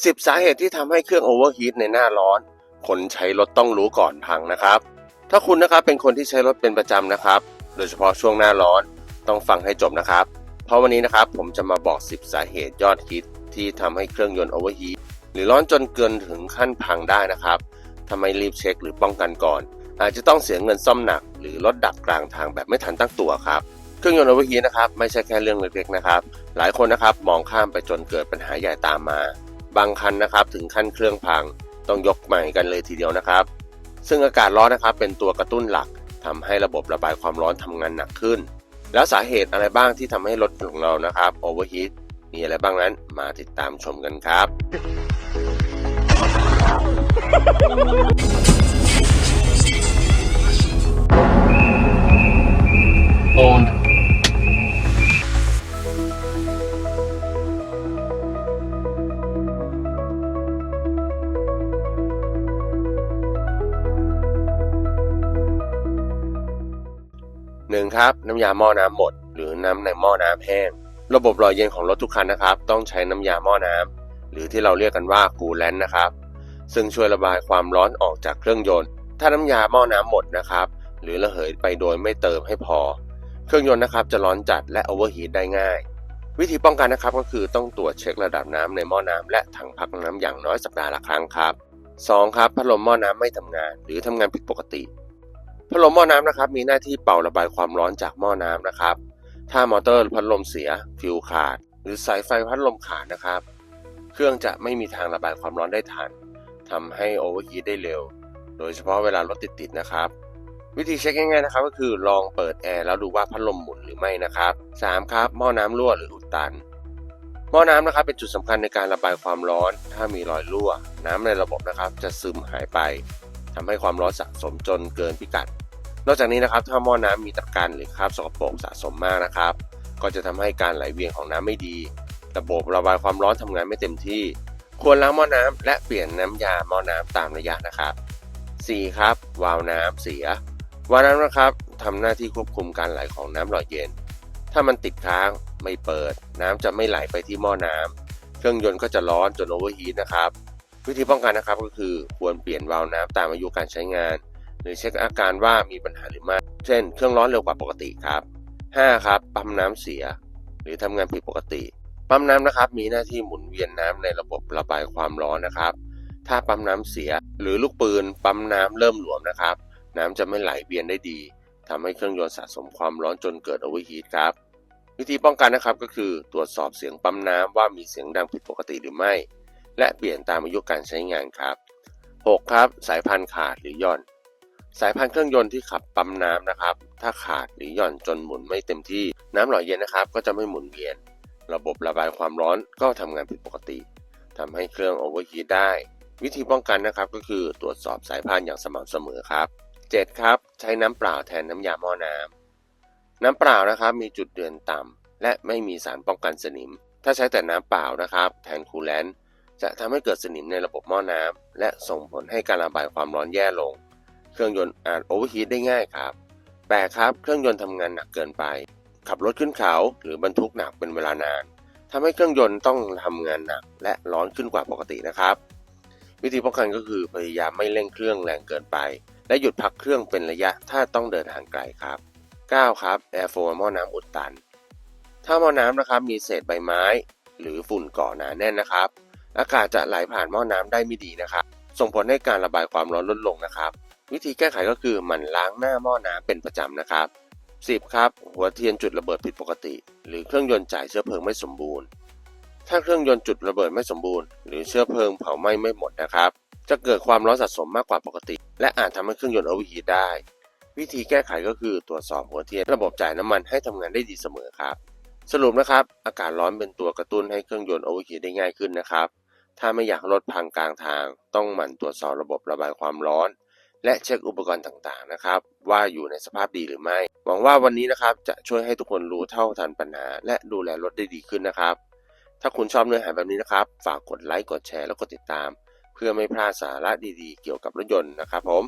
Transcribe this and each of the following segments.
10 สาเหตุที่ทำให้เครื่องโอเวอร์ฮีทในหน้าร้อน คนใช้รถต้องรู้ก่อนพังนะครับ ถ้าคุณนะครับเป็นคนที่ใช้รถเป็นประจำนะครับ โดยเฉพาะช่วงหน้าร้อนต้องฟังให้จบนะครับ เพราะวันนี้นะครับผมจะมาบอก 10 สาเหตุยอดฮิตที่ทำให้เครื่องยนต์โอเวอร์ฮีทหรือร้อนจนเกินถึงขั้นพังได้นะครับทำไมรีบเช็คหรือป้องกันก่อน อาจจะต้องเสียเงินซ่อมหนัก หรือรถดับกลางทางแบบไม่ทันตั้งตัวครับเครื่องยนต์โอเวอร์ฮีทนะครับไม่ใช่แค่เรื่องเล็กๆนะครับ หลายคนนะครับมองข้ามไปจนเกิดปัญหาใหญ่ตามมา บางคันนะครับถึงขั้นเครื่องพังต้องยกใหม่กันเลยทีเดียวนะครับ ซึ่งอากาศร้อนนะครับเป็นตัวกระตุ้นหลักทำให้ระบบระบายความร้อนทำงานหนักขึ้น แล้วสาเหตุอะไรบ้างที่ทำให้รถของเรานะครับโอเวอร์ฮีทมีอะไรบ้างนั้นมาติดตามชมกันครับ หนึ่งครับน้ำยาหม้อน้ำหมด หรือน้ำในหม้อน้ำแห้ง ระบบหล่อเย็นของรถทุกคันนะครับ ต้องใช้น้ำยาหม้อน้ำหรือที่เราเรียกกันว่าคูแลนนะครับ ซึ่งช่วยระบายความร้อนออกจากเครื่องยนต์ ถ้าน้ำยาหม้อน้ำหมดนะครับ หรือระเหยไปโดยไม่เติมให้พอ เครื่องยนต์นะครับจะร้อนจัดและโอเวอร์ฮีทได้ง่าย วิธีป้องกันนะครับก็คือต้องตรวจเช็คระดับน้ำในหม้อน้ำและถังพักน้ำอย่างน้อยสัปดาห์ละครั้งครับสองครับพัดลมหม้อน้ำไม่ทำงาน หรือทำงานผิดปกติ พัดลมหม้อน้ำนะครับ มีหน้าที่เป่าระบายความร้อนจากหม้อน้ำนะครับ ถ้ามอเตอร์พัดลมเสียฟิวขาด หรือสายไฟพัดลมขาดนะครับ เครื่องจะไม่มีทางระบายความร้อนได้ทันทำให้โอเวอร์ฮีทได้เร็ว โดยเฉพาะเวลารถติดๆนะครับ วิธีเช็คง่ายๆนะครับ ก็คือลองเปิดแอร์แล้วดูว่าพัดลมหมุนหรือไม่นะครับ 3. ครับหม้อน้ำรั่วหรืออุดตัน หม้อน้ำนะครับเป็นจุดสำคัญในการระบายความร้อน ถ้ามีรอยรั่ว น้ำในระบบนะครับ จะซึมหายไปทำให้ความร้อนสะสมจนเกินพิกัด นอกจากนี้นะครับถ้าหม้อน้ำมีตะกันหรือคราบสกปรกสะสมมากนะครับ ก็จะทำให้การไหลเวียนของน้ำไม่ดี ระบบระบายความร้อนทำงานไม่เต็มที่ ควรล้างหม้อน้ำและเปลี่ยนน้ำยาหม้อน้ำตามระยะนะครับ 4. ครับ วาล์วน้ำเสียวาล์วน้ำนะครับทำหน้าที่ควบคุมการไหลของน้ำหล่อเย็น ถ้ามันติดค้างไม่เปิด น้ำจะไม่ไหลไปที่หม้อน้ำเครื่องยนต์ก็จะร้อนจนโอเวอร์ฮีทนะครับ วิธีป้องกันนะครับก็คือควรเปลี่ยนวาล์วน้ำตามอายุการใช้งาน หรือเช็คอาการว่ามีปัญหาหรือไม่ เช่น เครื่องร้อนเร็วกว่าปกติครับ 5. ครับ ปั๊มน้ำเสีย หรือทำงานผิดปกติ ปั๊มน้ำนะครับ มีหน้าที่หมุนเวียนน้ำในระบบระบายความร้อนนะครับ ถ้าปั๊มน้ำเสีย หรือลูกปืน ปั๊มน้ำเริ่มหลวมนะครับ น้ำจะไม่ไหลเวียนได้ดีทำให้เครื่องยนต์สะสมความร้อนจนเกิดโอเวอร์ฮีทครับ วิธีป้องกันนะครับก็คือตรวจสอบเสียงปั๊มน้ำว่ามีเสียงดังผิดปกติหรือไม่ และเปลี่ยนตามอายุการใช้งานครับ 6. ครับ สายพันธุ์ขาดหรือย่อน สายพันธุ์เครื่องยนต์ที่ขับปั๊มน้ำนะครับ ถ้าขาดหรือหย่อนจนหมุนไม่เต็มที่น้ำหล่อเย็นนะครับ ก็จะไม่หมุนเวียน ระบบระบายความร้อนก็ทำงานผิดปกติทำให้เครื่องโอเวอร์ฮีทได้ วิธีป้องกันนะครับก็คือตรวจสอบสายพันธุ์อย่างสม่ำเสมอครับ 7. ครับ ใช้น้ำเปล่าแทนน้ำยาหม้อน้ำน้ำเปล่านะครับมีจุดเดือนต่ำและไม่มีสารป้องกันสนิม ถ้าใช้แต่น้ำเปล่านะครับ แทนคูลแลนต์จะทำให้เกิดสนิมในระบบหม้อน้ำและส่งผลให้การระบายความร้อนแย่ลง เครื่องยนต์อาจโอเวอร์ฮีทได้ง่ายครับแปดครับเครื่องยนต์ทำงานหนักเกินไป ขับรถขึ้นเขาหรือบรรทุกหนักเป็นเวลานานทำให้เครื่องยนต์ต้องทำงานหนักและร้อนขึ้นกว่าปกตินะครับ วิธีป้องกันก็คือพยายามไม่เร่งเครื่องแรงเกินไป และหยุดพักเครื่องเป็นระยะถ้าต้องเดินทางไกลครับ 9. ครับแอร์โฟหม้อน้ำอุดตัน ถ้าหม้อน้ำนะครับมีเศษใบไม้ หรือฝุ่นเกาะหนาแน่นนะครับ อากาศจะไหลผ่านหม้อน้ำได้ไม่ดีนะครับ ส่งผลให้การระบายความร้อนลดลงนะครับ วิธีแก้ไขก็คือหมั่นล้างหน้าหม้อน้ำเป็นประจำนะครับ 10. ครับ หัวเทียนจุดระเบิดผิดปกติ หรือเครื่องยนต์จ่ายเชื้อเพลิงไม่สมบูรณ์ ถ้าเครื่องยนต์จุดระเบิดไม่สมบูรณ์ หรือเชื้อเพลิงเผาไหม้ไม่หมดนะครับ จะเกิดความร้อนสะสมมากกว่าปกติ และอาจทำให้เครื่องยนต์อวอร์ฮีทได้ วิธีแก้ไขก็คือตรวจสอบหัวเทียนระบบจ่ายน้ำมันให้ทำงานได้ดีเสมอครับ สรุปนะครับ อากาศร้อนเป็นตัวกระตุ้นให้เครื่องยนต์โอเวอร์ฮีทได้ง่ายขึ้นนะครับ ถ้าไม่อยากลดพังกลางทาง ต้องหมั่นตรวจสอบระบบระบายความร้อน และเช็คอุปกรณ์ต่างๆนะครับ ว่าอยู่ในสภาพดีหรือไม่ หวังว่าวันนี้นะครับจะช่วยให้ทุกคนรู้เท่าทันปัญหา และดูแลรถได้ดีขึ้นนะครับ ถ้าคุณชอบเนื้อหาแบบนี้นะครับ ฝากกดไลค์กดแชร์แล้วกดติดตาม เพื่อไม่พลาดสาระดีๆ เกี่ยวกับรถยนต์นะครับ ผม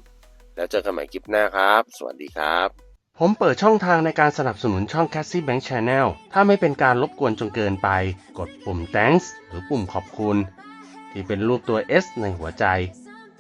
แล้วเจอกันใหม่คลิปหน้าครับ สวัสดีครับ ผมเปิดช่องทางในการสนับสนุนช่อง Cassie Bank Channel ถ้าไม่เป็นการรบกวนจนเกินไป กดปุ่ม thanks หรือปุ่มขอบคุณ ที่เป็นรูปตัว S ในหัวใจ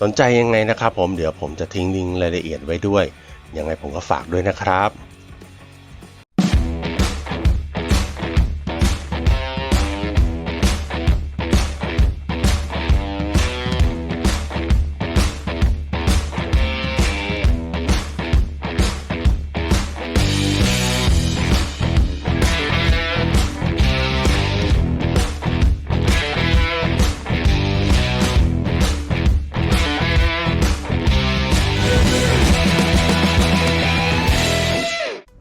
สนใจยังไงนะครับผมเดี๋ยวผมจะทิ้งลิงก์รายละเอียดไว้ด้วย ยังไงผมก็ฝากด้วยนะครับ